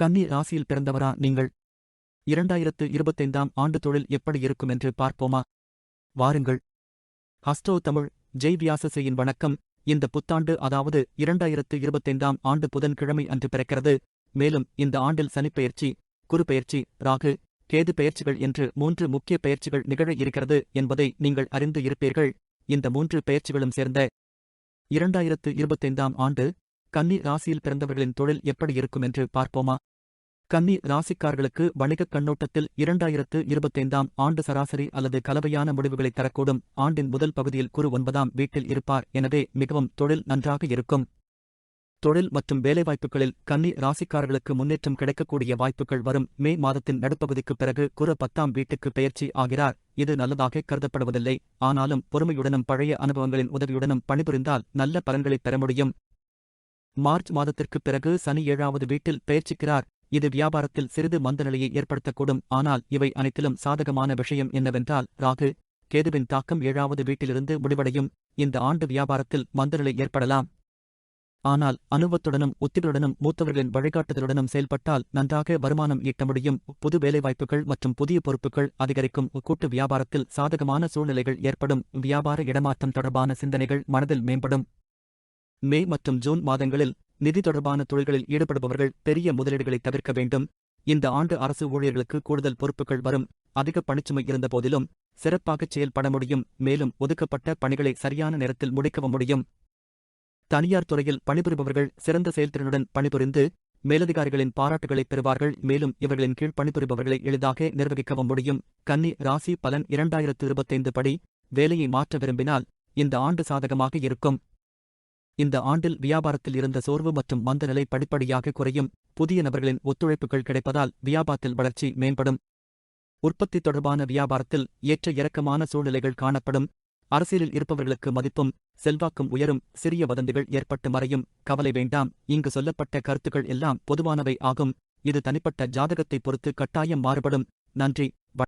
கன்னி ராசியில் பிறந்தவரா நீங்கள்? இரண்டாயிரத்து இருபத்தைந்தாம் ஆண்டு தொழில் எப்படி இருக்கும் என்று பார்ப்போமா? வாருங்கள். ஹஸ்டோ தமிழ் ஜெய் வியாசசையின் வணக்கம். இந்த புத்தாண்டு அதாவது இரண்டாயிரத்து இருபத்தைந்தாம் ஆண்டு புதன்கிழமை அன்று பிறக்கிறது. மேலும் இந்த ஆண்டில் சனிப்பெயர்ச்சி குருபெயர்ச்சி ராகு கேது பெயர்ச்சிகள் என்று மூன்று முக்கிய பெயர்ச்சிகள் நிகழ இருக்கிறது என்பதை நீங்கள் அறிந்து இருப்பீர்கள். இந்த மூன்று பெயர்ச்சிகளும் சேர்ந்த இரண்டாயிரத்து இருபத்தைந்தாம் ஆண்டு கன்னி ராசியில் பிறந்தவர்களின் தொழில் எப்படி இருக்கும் என்று பார்ப்போமா? கன்னி ராசிக்கார்களுக்கு வணிகக் கண்ணோட்டத்தில் இரண்டாயிரத்து இருபத்தைந்தாம் ஆண்டு சராசரி அல்லது கலவையான முடிவுகளை தரக்கூடும். ஆண்டின் முதல் பகுதியில் குரு ஒன்பதாம் வீட்டில் இருப்பார். எனவே மிகவும் தொழில் நன்றாக இருக்கும். தொழில் மற்றும் வேலைவாய்ப்புகளில் கன்னி ராசிக்காரர்களுக்கு முன்னேற்றம் கிடைக்கக்கூடிய வாய்ப்புகள் வரும். மே மாதத்தின் நடுப்பகுதிக்குப் பிறகு குரு பத்தாம் வீட்டுக்கு பெயர்ச்சி ஆகிறார். இது நல்லதாக கருதப்படுவதில்லை. ஆனாலும் பொறுமையுடனும் பழைய அனுபவங்களின் உதவியுடனும் பணிபுரிந்தால் நல்ல பலன்களைப் பெற முடியும். மார்ச் மாதத்திற்குப் பிறகு சனி ஏழாவது வீட்டில் பெயர்ச்சிக்கிறார். இது வியாபாரத்தில் சிறிது மந்தநிலையை ஏற்படுத்தக்கூடும். ஆனால் இவை அனைத்திலும் சாதகமான விஷயம் என்னவென்றால் ராகு கேதுவின் தாக்கம் ஏழாவது வீட்டிலிருந்து முடிவடையும். இந்த ஆண்டு வியாபாரத்தில் மந்தநிலை ஏற்படலாம். ஆனால் அனுபவத்துடனும் உத்திகளுடனும் மூத்தவர்களின் வழிகாட்டுதலுடனும் செயல்பட்டால் நன்றாக வருமானம் ஈட்ட முடியும். புது வேலைவாய்ப்புகள் மற்றும் புதிய பொறுப்புகள் அதிகரிக்கும். கூட்டு வியாபாரத்தில் சாதகமான சூழ்நிலைகள் ஏற்படும். வியாபார இடமாற்றம் தொடர்பான சிந்தனைகள் மனதில் மேம்படும். மே மற்றும் ஜூன் மாதங்களில் நிதி தொடர்பான தொழில்களில் ஈடுபடுபவர்கள் பெரிய முதலீடுகளை தவிர்க்க வேண்டும். இந்த ஆண்டு அரசு ஊழியர்களுக்கு கூடுதல் பொறுப்புகள் வரும். அதிக பணிச்சுமை இருந்தபோதிலும் சிறப்பாகச் செயல்பட முடியும். மேலும் ஒதுக்கப்பட்ட பணிகளை சரியான நேரத்தில் முடிக்கவும் முடியும். தனியார் துறையில் பணிபுரிபவர்கள் சிறந்த செயல்திறனுடன் பணிபுரிந்து மேலதிகாரிகளின் பாராட்டுகளை பெறுவார்கள். மேலும் இவர்களின் கீழ் பணிபுரிபவர்களை எளிதாக நிர்வகிக்கவும் முடியும். கன்னி ராசி பலன் இரண்டாயிரத்து இருபத்தைந்து படி வேலையை மாற்ற விரும்பினால் இந்த ஆண்டு சாதகமாக இருக்கும். இந்த ஆண்டில் வியாபாரத்தில் இருந்த சோர்வு மற்றும் மந்தநிலை படிப்படியாக குறையும். புதிய நபர்களின் ஒத்துழைப்புகள் கிடைப்பதால் வியாபாரத்தில் வளர்ச்சி மேம்படும். உற்பத்தி தொடர்பான வியாபாரத்தில் ஏற்ற இறக்கமான சூழ்நிலைகள் காணப்படும். அரசியலில் இருப்பவர்களுக்கு மதிப்பும் செல்வாக்கும் உயரும். சிறிய வதந்திகள் ஏற்பட்டு மறையும். கவலை வேண்டாம். இங்கு சொல்லப்பட்ட கருத்துக்கள் எல்லாம் பொதுவானவை ஆகும். இது தனிப்பட்ட ஜாதகத்தை பொறுத்து கட்டாயம் மாறுபடும். நன்றி.